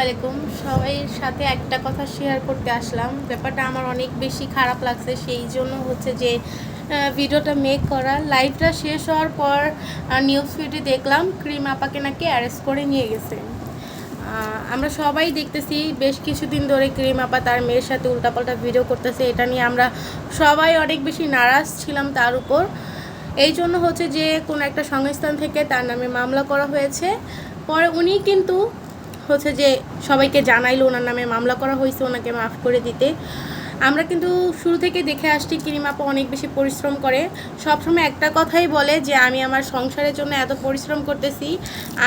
আলাইকুম। সবাইয়ের সাথে একটা কথা শেয়ার করতে আসলাম। ব্যাপারটা আমার অনেক বেশি খারাপ লাগছে, সেই জন্য হচ্ছে যে ভিডিওটা মেক করা। লাইভটা শেষ হওয়ার পর নিউজ ফিডে দেখলাম, ক্রিম আপাকে নাকি অ্যারেস্ট করে নিয়ে গেছে। আমরা সবাই দেখতেছি, বেশ কিছুদিন ধরে ক্রিম আপা তার মেয়ের সাথে উল্টাপাল্টা ভিডিও করতেছে। এটা নিয়ে আমরা সবাই অনেক বেশি নারাজ ছিলাম তার উপর। এই জন্য হচ্ছে যে, কোনো একটা সংস্থান থেকে তার নামে মামলা করা হয়েছে। পরে উনি কিন্তু হচ্ছে যে সবাইকে জানাইলো, ওনার নামে মামলা করা হয়েছে, ওনাকে মাফ করে দিতে। আমরা কিন্তু শুরু থেকে দেখে আসছি কিরিমাপা অনেক বেশি পরিশ্রম করে। সবসময় একটা কথাই বলে যে, আমি আমার সংসারের জন্য এত পরিশ্রম করতেছি,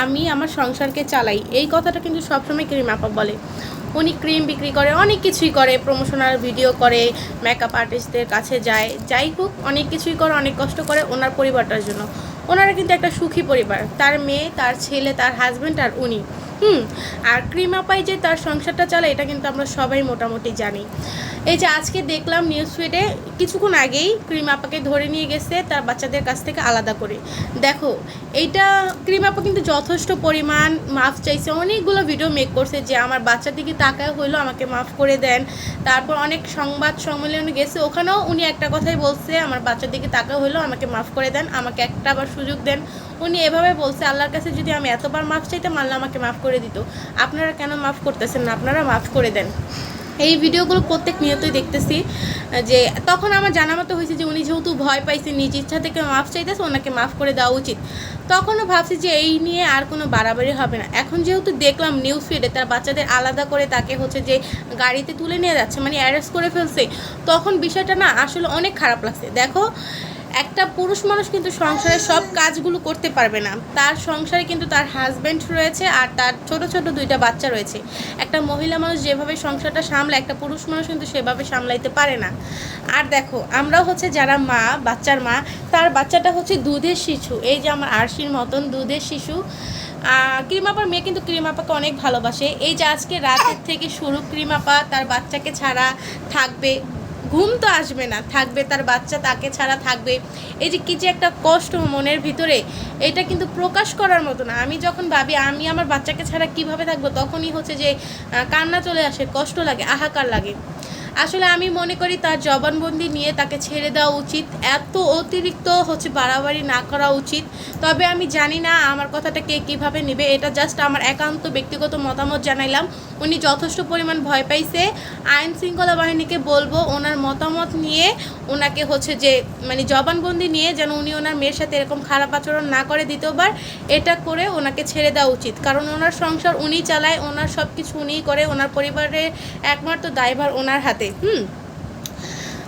আমি আমার সংসারকে চালাই। এই কথাটা কিন্তু সবসময় কিরিমাপা বলে। উনি ক্রিম বিক্রি করে, অনেক কিছুই করে প্রমোশনাল ভিডিও করে মেকআপ আর্টিস্টদের কাছে যায়। যাই হোক, অনেক কিছুই করে, অনেক কষ্ট করে ওনার পরিবারটার জন্য। ওনারা কিন্তু একটা সুখী পরিবার। তার মেয়ে, তার ছেলে, তার হাজব্যান্ড আর উনি। হুম আর ক্রিমা পাই যে তার সংসারটা চালায় এটা কিন্তু আমরা সবাই মোটামুটি জানি। এই যে আজকে দেখলাম নিউজ ফিডে কিছুক্ষণ আগেই ক্রিম আপাকে ধরে নিয়ে গেছে তার বাচ্চাদের কাছ থেকে আলাদা করে। দেখো, এইটা ক্রিম আপা কিন্তু যথেষ্ট পরিমাণ মাফ চাইছে। অনেকগুলো ভিডিও মেক করছে যে আমার বাচ্চার দিকে তাকায় হইল, আমাকে মাফ করে দেন। তারপর অনেক সংবাদ সম্মেলনে গেছে, ওখানেও উনি একটা কথাই বলছে, আমার বাচ্চার দিকে তাকা হইল, আমাকে মাফ করে দেন, আমাকে একটা আবার সুযোগ দেন। উনি এভাবে বলছে, আল্লাহর কাছে যদি আমি এতবার মাফ চাইতাম, আল্লাহ আমাকে মাফ করে দিত। আপনারা কেন মাফ করতেছেন না? আপনারা মাফ করে দেন। এই ভিডিওগুলো প্রত্যেক নিয়তই দেখতেছি, যে তখন আমার জানা মতো হয়েছে যে উনি যেহেতু ভয় পাইছে, নিজ ইচ্ছা থেকে মাফ চাইতেছে, ওনাকে মাফ করে দেওয়া উচিত। তখনও ভাবছি যে এই নিয়ে আর কোনো বাড়াবাড়ি হবে না। এখন যেহেতু দেখলাম নিউজ ফিডে তার বাচ্চাদের আলাদা করে তাকে হচ্ছে যে গাড়িতে তুলে নিয়ে যাচ্ছে মানে অ্যারেস্ট করে ফেলছে, তখন বিষয়টা না আসলে অনেক খারাপ লাগছে। দেখো একটা পুরুষ মানুষ কিন্তু সংসারে সব কাজগুলো করতে পারবে না। তার সংসারে কিন্তু তার হাজব্যান্ড রয়েছে আর তার ছোট ছোট দুইটা বাচ্চা রয়েছে। একটা মহিলা মানুষ যেভাবে সংসারটা সামলায়, একটা পুরুষ মানুষ কিন্তু সেভাবে সামলাইতে পারে না। আর দেখো, আমরাও হচ্ছে যারা মা, বাচ্চার মা, তার বাচ্চাটা হচ্ছে দুধের শিশু। এই যে আমার আরশির মতন দুধের শিশু। ক্রিমাপার মেয়ে কিন্তু ক্রিমাপাকে অনেক ভালোবাসে। এই যে আজকে রাতের থেকে শুরু ক্রিমাপা তার বাচ্চাকে ছাড়া থাকবে ঘুম তো আসবে না, থাকবে তার বাচ্চা, তাকে ছাড়া থাকবে। এই যে কী যে একটা কষ্ট মনের ভিতরে, এটা কিন্তু প্রকাশ করার মতো না। আমি যখন ভাবি, আমি আমার বাচ্চাকে ছাড়া কীভাবে থাকব, তখনই হচ্ছে যে কান্না চলে আসে, কষ্ট লাগে, আহাকার লাগে। আসলে আমি মনে করি তার জবানবন্দি নিয়ে তাকে ছেড়ে দেওয়া উচিত। এত অতিরিক্ত হচ্ছে বাড়াবাড়ি না করা উচিত। তবে আমি জানি না আমার কথাটা কে কীভাবে নেবে, এটা জাস্ট আমার একান্ত ব্যক্তিগত মতামত জানাইলাম। উনি যথেষ্ট পরিমাণ ভয় পাইছে। আইন শৃঙ্খলা বাহিনীকে বলব, ওনার মতামত নিয়ে ওনাকে হচ্ছে যে মানে জবানবন্দি নিয়ে যেন উনি ওনার মেয়ের সাথে এরকম খারাপ আচরণ না করে দ্বিতীয়বার, এটা করে ওনাকে ছেড়ে দেওয়া উচিত। কারণ ওনার সংসার উনি চালায়, ওনার সব কিছু উনিই করে, ওনার পরিবারের একমাত্র দায়ভার ওনার হাতে হুম?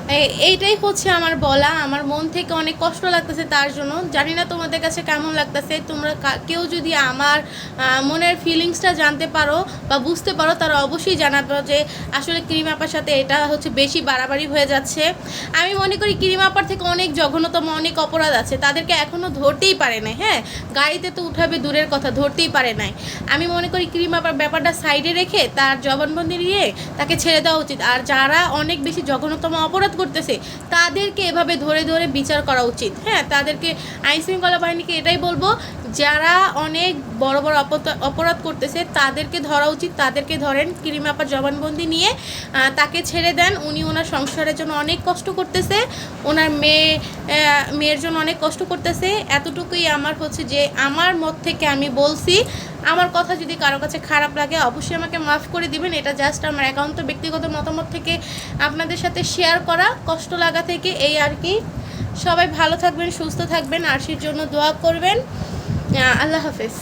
এইটাই হচ্ছে আমার বলা। আমার মন থেকে অনেক কষ্ট লাগতেছে তার জন্য। জানি না তোমাদের কাছে কেমন লাগতেছে। তোমরা কেউ যদি আমার মনের ফিলিংসটা জানতে পারো বা বুঝতে পারো, তারা অবশ্যই জানাব যে আসলে ক্রিম আপার সাথে এটা হচ্ছে বেশি বাড়াবাড়ি হয়ে যাচ্ছে। আমি মনে করি ক্রিম আপার থেকে অনেক জঘন্যতম, অনেক অপরাধ আছে। তাদেরকে এখনও ধরতেই পারে নাই হ্যাঁ? গাড়িতে তো উঠাবে দূরের কথা, ধরতেই পারে নাই। আমি মনে করি ক্রিম আপার ব্যাপারটা সাইডে রেখে তার জবানবন্দি নিয়ে তাকে ছেড়ে দেওয়া উচিত। আর যারা অনেক বেশি জঘন্যতম অপরাধ করতেছে, তাদেরকে এভাবে ধরে ধরে বিচার করা উচিত। হ্যাঁ তাদেরকে আইন শৃঙ্খলা বাহিনীকে এটাই বলব, যারা অনেক বড় বড় অপরাধ করতেছে, তাদেরকে ধরা উচিত, তাদেরকে ধরেন কিরিমাপার জবানবন্দি নিয়ে তাকে ছেড়ে দেন। উনি ওনার সংসারের জন্য অনেক কষ্ট করতেছে, ওনার মেয়ে মেয়ের জন্য অনেক কষ্ট করতেছে। এতটুকুই আমার হচ্ছে যে, আমার মত থেকে আমি বলছি। আমার কথা যদি কারও কাছে খারাপ লাগে, অবশ্যই আমাকে মাফ করে দিবেন। এটা জাস্ট আমার একান্ত ব্যক্তিগত মতামত থেকে আপনাদের সাথে শেয়ার করা। কষ্ট লাগা থেকে এই আর কি। সবাই ভালো থাকবেন, সুস্থ থাকবেন, আরশির জন্য দোয়া করবেন। আল্লাহ হাফেজ।